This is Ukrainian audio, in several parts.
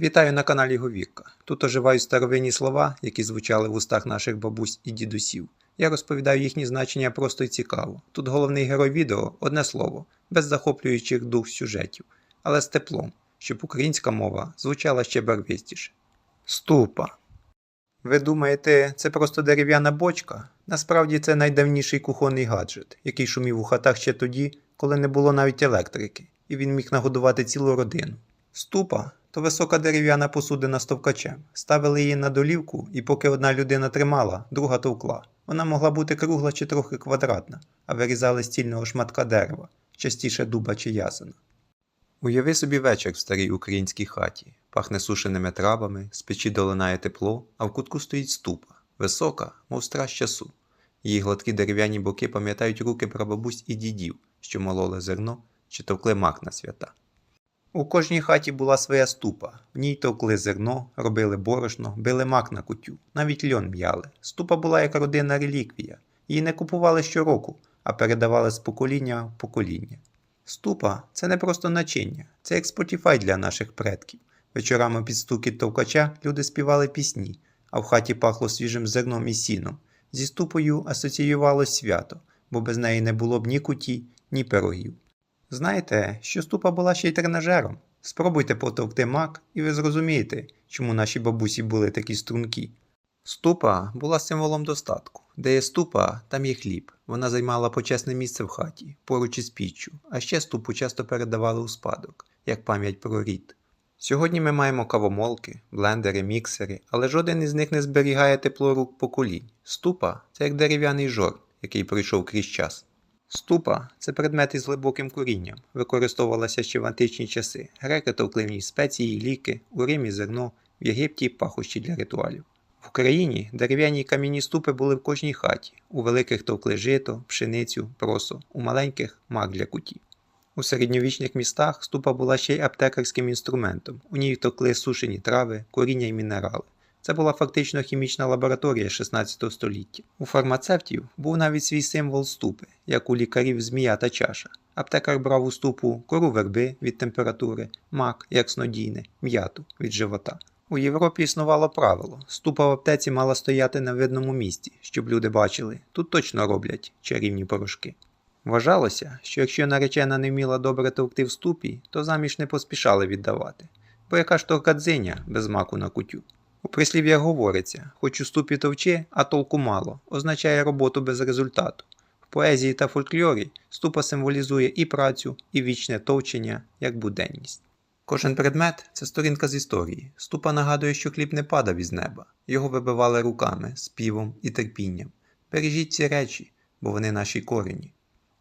Вітаю на каналі Говірка. Тут оживають старовинні слова, які звучали в устах наших бабусь і дідусів. Я розповідаю їхні значення просто і цікаво. Тут головний герой відео одне слово, без захоплюючих дух сюжетів, але з теплом, щоб українська мова звучала ще барвистіше. Ступа. Ви думаєте, це просто дерев'яна бочка? Насправді це найдавніший кухонний гаджет, який шумів у хатах ще тоді, коли не було навіть електрики, і він міг нагодувати цілу родину. Ступа то висока дерев'яна посудина з товкачем. Ставили її на долівку, і поки одна людина тримала, друга товкла. Вона могла бути кругла чи трохи квадратна, а вирізали з цільного шматка дерева, частіше дуба чи ясена. Уяви собі вечір в старій українській хаті. Пахне сушеними травами, з печі долинає тепло, а в кутку стоїть ступа, висока, мов страж часу. Її гладкі дерев'яні боки пам'ятають руки прабабусь і дідів, що мололи зерно чи товкли мак на свята. У кожній хаті була своя ступа, в ній товкли зерно, робили борошно, били мак на кутю, навіть льон м'яли. Ступа була як родинна реліквія. Її не купували щороку, а передавали з покоління в покоління. Ступа це не просто начиння, це як Spotify для наших предків. Вечорами під стукіт товкача люди співали пісні, а в хаті пахло свіжим зерном і сіном. Зі ступою асоціювалось свято, бо без неї не було б ні куті, ні пирогів. Знаєте, що ступа була ще й тренажером? Спробуйте потовкти мак, і ви зрозумієте, чому наші бабусі були такі стрункі. Ступа була символом достатку. Де є ступа, там є хліб. Вона займала почесне місце в хаті, поруч із піччю, а ще ступу часто передавали у спадок, як пам'ять про рід. Сьогодні ми маємо кавомолки, блендери, міксери, але жоден із них не зберігає тепло рук поколінь. Ступа це як дерев'яний жор, який пройшов крізь час. Ступа це предмет із глибоким корінням, використовувалася ще в античні часи. Греки товкли в ній спеції, ліки, у Римі зерно, в Єгипті пахощі для ритуалів. В Україні дерев'яні кам'яні ступи були в кожній хаті, у великих товкли жито, пшеницю, просо, у маленьких мак для куті. У середньовічних містах ступа була ще й аптекарським інструментом. У ній товкли сушені трави, коріння і мінерали. Це була фактично хімічна лабораторія 16 століття. У фармацевтів був навіть свій символ ступи, як у лікарів змія та чаша. Аптекар брав у ступу кору верби від температури, мак як снодійне, м'яту від живота. У Європі існувало правило: ступа в аптеці мала стояти на видному місці, щоб люди бачили, тут точно роблять чарівні порошки. Вважалося, що якщо наречена не вміла добре товкти в ступі, то заміж не поспішали віддавати, бо яка ж то кадзиня без маку на кутю. У прислів'ях говориться: хоч у ступі товчи, а толку мало, означає роботу без результату. В поезії та фольклорі ступа символізує і працю, і вічне товчення, як буденність. Кожен предмет це сторінка з історії. Ступа нагадує, що хліб не падав із неба, його вибивали руками, співом і терпінням. Бережіть ці речі, бо вони наші корені.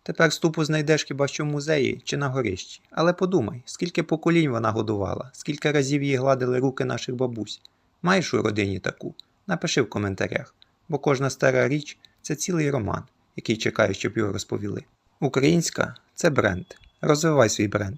Тепер ступу знайдеш хіба що в музеї чи на горищі. Але подумай, скільки поколінь вона годувала, скільки разів її гладили руки наших бабусь. Маєш у родині таку? Напиши в коментарях, бо кожна стара річ це цілий роман, який чекає, щоб його розповіли. Українська це бренд. Розвивай свій бренд.